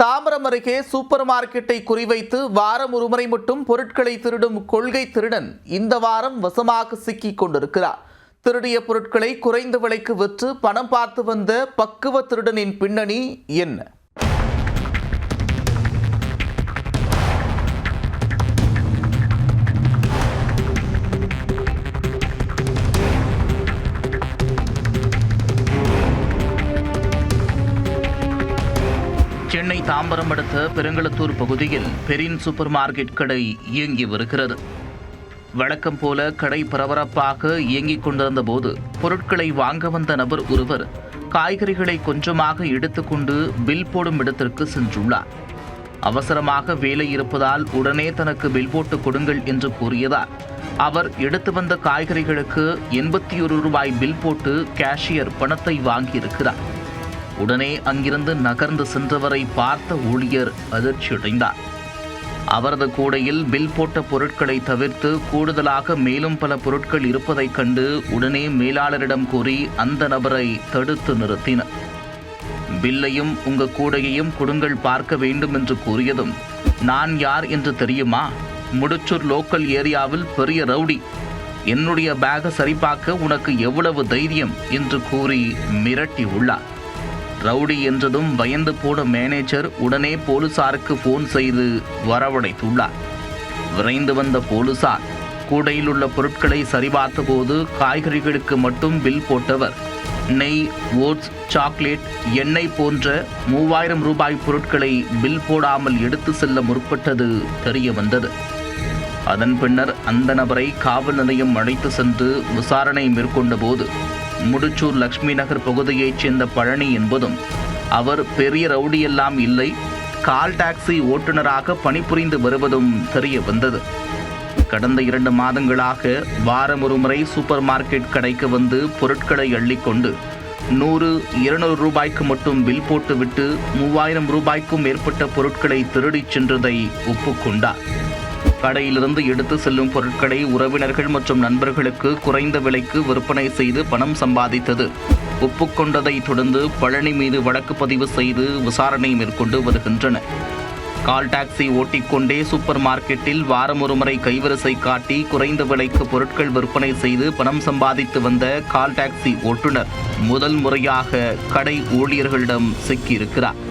தாம்பரம் அருகே சூப்பர் மார்க்கெட்டை குறிவைத்து வாரம் ஒருமுறை மட்டும் பொருட்களை திருடும் கொள்கை திருடன் இந்த வாரம் வசமாக சிக்கிக் கொண்டிருக்கிறார். திருடிய பொருட்களை குறைந்த விலைக்கு விற்று பணம் பார்த்து வந்த பக்குவ திருடனின் பின்னணி என்ன? தாம்பரம் அடுத்த பெருங்களத்தூர் பகுதியில் பெரின் சூப்பர் மார்க்கெட் கடை இயங்கி வருகிறது வழக்கம் போல கடை பரபரப்பாக இயங்கிக் கொண்டிருந்த போது பொருட்களை வாங்க வந்த நபர் ஒருவர் காய்கறிகளை கொஞ்சமாக எடுத்துக்கொண்டு பில் போடும் இடத்திற்கு சென்றுள்ளார். அவசரமாக வேலை இருப்பதால் உடனே தனக்கு பில் போட்டு கொடுங்கள் என்று கூறியதால் அவர் எடுத்து வந்த காய்கறிகளுக்கு எண்பத்தி ஒரு ரூபாய் பில் போட்டு கேஷியர் பணத்தை வாங்கியிருக்கிறார். உடனே அங்கிருந்து நகர்ந்து சென்றவரை பார்த்த ஊழியர் அதிர்ச்சியடைந்தார். அவரது கூடையில் பில் போட்ட பொருட்களை தவிர்த்து கூடுதலாக மேலும் பல பொருட்கள் இருப்பதைக் கண்டு உடனே மேலாளரிடம் கூறி அந்த நபரை தடுத்து நிறுத்தினர். பில்லையும் உங்க கூடையையும் கொடுங்கள் பார்க்க வேண்டும் என்று கூறியதும் நான் யார் என்று தெரியுமா? முடிச்சூர் லோக்கல் ஏரியாவில் பெரிய ரவுடி. என்னுடைய பேகை சரிபார்க்க உனக்கு எவ்வளவு தைரியம்? என்று கூறி மிரட்டி உள்ளார். ரவுடி என்றதும் பயந்து போன மேனேஜர் உடனே போலீசாருக்கு ஃபோன் செய்து வரவழைத்துள்ளார். விரைந்து வந்த போலீசார் கூடையில் உள்ள பொருட்களை சரிபார்த்தபோது காய்கறிகளுக்கு மட்டும் பில் போட்டவர். நெய் ஓட்ஸ் சாக்லேட் எண்ணெய் போன்ற மூவாயிரம் ரூபாய் பொருட்களை பில் போடாமல் எடுத்து செல்ல முற்பட்டது தெரிய வந்தது. அதன் பின்னர் அந்த நபரை காவல் நிலையம் அழைத்து சென்று விசாரணை மேற்கொண்ட போது முடிச்சூர் லக்ஷ்மி நகர் பகுதியைச் சேர்ந்த பழனி என்பதும் அவர் பெரிய ரவுடியெல்லாம் இல்லை கால் டாக்ஸி ஓட்டுநராக பணிபுரிந்து வருவதும் தெரிய வந்தது. கடந்த இரண்டு மாதங்களாக வாரம் ஒரு முறை சூப்பர் மார்க்கெட் கடைக்கு வந்து பொருட்களை அள்ளிக்கொண்டு நூறு இருநூறு ரூபாய்க்கு மட்டும் பில் போட்டுவிட்டு மூவாயிரம் ரூபாய்க்கும் மேற்பட்ட பொருட்களை திருடிச் சென்றதை ஒப்புக்கொண்டார். கடையிலிருந்து எடுத்து செல்லும் பொருட்களை உறவினர்கள் மற்றும் நண்பர்களுக்கு குறைந்த விலைக்கு விற்பனை செய்து பணம் சம்பாதித்தது. ஒப்புக்கொண்டதை தொடர்ந்து பழனி மீது வழக்கு பதிவு செய்து விசாரணை மேற்கொண்டு வருகின்றனர் கால் டாக்ஸி ஓட்டிக்கொண்டே சூப்பர் மார்க்கெட்டில் வாரம் ஒருமுறை கைவரிசை காட்டி குறைந்த விலைக்கு பொருட்கள் விற்பனை செய்து பணம் சம்பாதித்து வந்த கால் டாக்ஸி ஓட்டுநர் முதல் முறையாக கடை ஊழியர்களிடம் சிக்கியிருக்கிறார்.